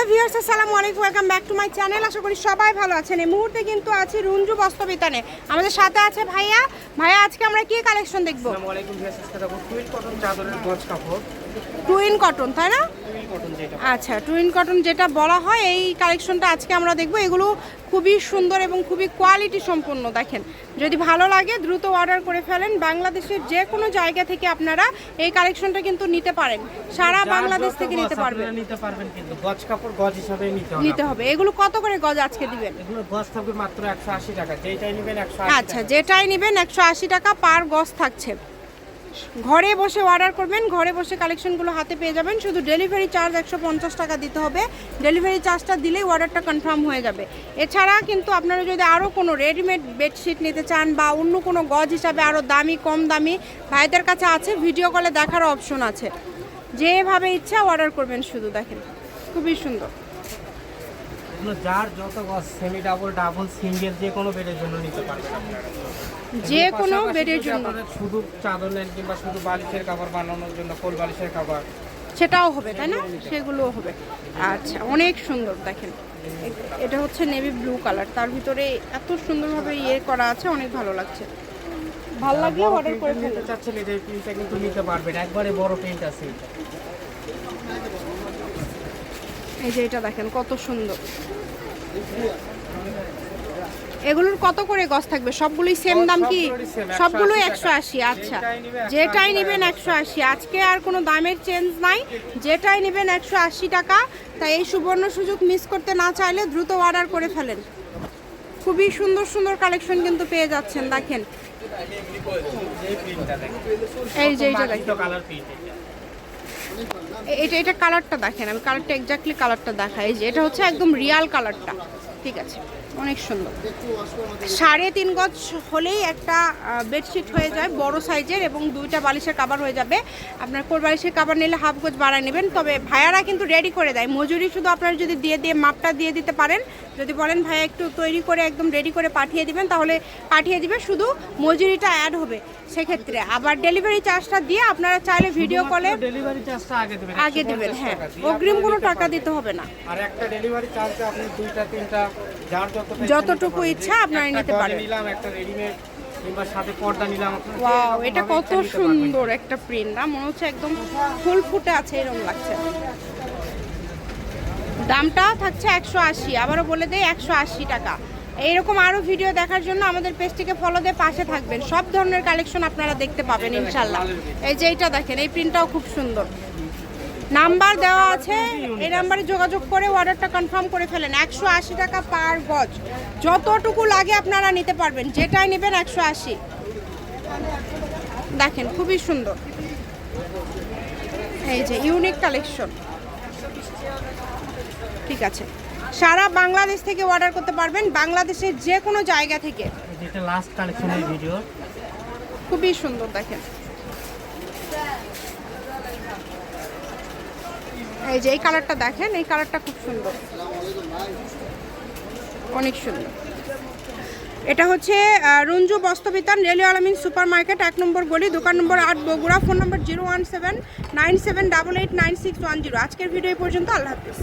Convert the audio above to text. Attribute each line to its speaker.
Speaker 1: Hello viewers, আসসালামু আলাইকুম, welcome back to my channel. আশা করি সবাই ভালো আছেন। এই মুহূর্তে কিন্তু আছি রুঞ্জু বস্ত্রবিতানে। আমাদের সাথে আছে ভাইয়া ভাইয়া আজকে আমরা কি কালেকশন দেখব?
Speaker 2: আসসালামু আলাইকুম ভিউয়ার্স আজকে দেখো টুইল কটন চাদরের গজ কাপড়।
Speaker 1: টুইন কটন তাই না? আচ্ছা টুইন কটন যেটা বলা হয় এই কালেকশনটা আজকে আমরা দেখব। এগুলো খুবই সুন্দর এবং খুবই কোয়ালিটি সম্পন্ন দেখেন। যদি ভালো লাগে দ্রুত অর্ডার করে ফেলেন। বাংলাদেশের যে কোনো জায়গা থেকে আপনারা এই কালেকশনটা কিন্তু নিতে পারেন। সারা বাংলাদেশ থেকে নিতে পারবেন।
Speaker 2: নিতে পারবেন কিন্তু। গজ কাপড় গজ হিসাবে নিতে হবে
Speaker 1: নিতে হবে। এগুলো কত করে গজ আজকে দিবেন?
Speaker 2: এগুলো গজ থাকবে মাত্র একশো আশি টাকা। যেইটাই নেবেন একশো
Speaker 1: আচ্ছা যেটাই নেবেন একশো আশি টাকা পার গজ থাকছে। ঘরে বসে অর্ডার করবেন, ঘরে বসে কালেকশনগুলো হাতে পেয়ে যাবেন। শুধু ডেলিভারি চার্জ একশো পঞ্চাশ টাকা দিতে হবে। ডেলিভারি চার্জটা দিলেই অর্ডারটা কনফার্ম হয়ে যাবে। এছাড়া কিন্তু আপনারা যদি আরও কোনো রেডিমেড বেডশিট নিতে চান বা অন্য কোনো গজ হিসাবে আরও দামি, কম দামি ভাইদের কাছে আছে ভিডিও কলে দেখার অপশন আছে। যেভাবে ইচ্ছা অর্ডার করবেন শুধু দেখেন। খুবই সুন্দর।
Speaker 2: এগুলো যার যত গজ সেমি ডাবল ডাবল সিঙ্গেল যে কোনো বেডের জন্য নিতে পারবেন আপনারা।
Speaker 1: যে কোনো বেডের জন্য।
Speaker 2: শুধু চাদর নেন কিংবা শুধু বালিশের কাপড় বানানোর জন্য কোল বালিশের কাপড়
Speaker 1: সেটাও হবে তাই না? সেগুলোও হবে। আচ্ছা অনেক সুন্দর দেখেন। এটা হচ্ছে নেভি ব্লু কালার তার ভিতরে এত সুন্দরভাবে ইয়ে করা আছে অনেক ভালো লাগছে। ভালো লাগলে অর্ডার করে ফেলুন।
Speaker 2: চাচ্ছেন এই প্রিন্টটা কিন্তু নিতে পারবেন। একবারে বড় প্রিন্ট আছে এটা।
Speaker 1: এই যে এটা দেখেন কত সুন্দর। এগুলোর কত করে গজ থাকবে? সবগুলোই সেম দাম কি? সবগুলো
Speaker 2: 180
Speaker 1: একশো আশি আচ্ছা।
Speaker 2: যেটাই নিবে 180
Speaker 1: নেবেন একশো আশি। আজকে আর কোনো দামের চেঞ্জ নাই। যেটাই নেবেন একশো আশি টাকা। তাই এই সুবর্ণ সুযোগ মিস করতে না চাইলে দ্রুত অর্ডার করে ফেলেন। খুবই সুন্দর সুন্দর কালেকশন কিন্তু পেয়ে যাচ্ছেন দেখেন।
Speaker 2: এই
Speaker 1: যে এইটা দেখেন।
Speaker 2: এটা
Speaker 1: এটা কালারটা দেখেন, আমি কালারটা এক্স্যাক্টলি কালারটা দেখাই। যে, এটা হচ্ছে একদম রিয়াল কালারটা ঠিক আছে। অনেক সুন্দর। সাড়ে তিন গজ হলেই একটা বেডশিট হয়ে যায় বড় সাইজের এবং দুইটা বালিশের কাবার হয়ে যাবে। আপনার কোর বালিশের কাবার নিলে হাফ গজ বাড়ায় নেবেন। তবে ভাইয়ারা কিন্তু রেডি করে দেয়। মজুরি শুধু আপনারা যদি দিয়ে দিয়ে মাপটা দিয়ে দিতে পারেন। যদি বলেন ভাইয়া একটু তৈরি করে একদম রেডি করে পাঠিয়ে দিবেন তাহলে পাঠিয়ে দিবে। শুধু মজুরিটা অ্যাড হবে সেক্ষেত্রে। আবার ডেলিভারি চার্জটা দিয়ে আপনারা চাইলে ভিডিও কলে
Speaker 2: ডেলিভারি চার্জটা আগে দিবেন।
Speaker 1: আগে দিবেন
Speaker 2: 150
Speaker 1: হ্যাঁ। অগ্রিম কোনো টাকা দিতে হবে না।
Speaker 2: আর একটা ডেলিভারি চার্জে আপনি দুইটা তিনটা যার
Speaker 1: যতটুকু ইচ্ছা আপনারা নিতে পারেন।
Speaker 2: নিলাম একটা রেডিমেড কিংবা সাথে পর্দা নিলাম
Speaker 1: ওয়াও এটা কত। সুন্দর একটা প্রিন্ট না? মনে হচ্ছে একদম ফুল ফুটে আছে এরকম লাগছে। দামটা থাকছে একশো আশি আবারও বলে দেয় একশো আশি টাকা। এইরকম আরও ভিডিও দেখার জন্য আমাদের পেজটিকে ফলো দিয়ে পাশে থাকবেন। সব ধরনের কালেকশন আপনারা দেখতে পাবেন ইনশাল্লাহ। এই যে এইটা দেখেন এই প্রিন্টটাও খুব সুন্দর। নাম্বার দেওয়া আছে এই নাম্বারে যোগাযোগ করে অর্ডারটা কনফার্ম করে ফেলেন। একশো আশি টাকা পার গজ যতটুকু লাগে আপনারা নিতে পারবেন। যেটাই নেবেন একশো আশি। দেখেন খুবই সুন্দর। এই যে ইউনিক কালেকশন ঠিক আছে। সারা বাংলাদেশ থেকে অর্ডার করতে পারবেন। বাংলাদেশের যে কোনো জায়গা থেকে।
Speaker 2: লাস্ট কালেকশনের ভিডিও
Speaker 1: খুবই সুন্দর দেখেন। এই যে, এই কালারটা দেখেন, এই কালারটা খুব সুন্দর। অনেক সুন্দর। এটা হচ্ছে রঞ্জু বস্তবিতান রেলওয়ে আলমিন সুপার মার্কেট এক নম্বর গলি, দোকান নম্বর আট, Bogura, phone number zero one seven nine seven double eight nine six one zero. আজকের ভিডিও পর্যন্ত, আল্লাহ হাফিজ।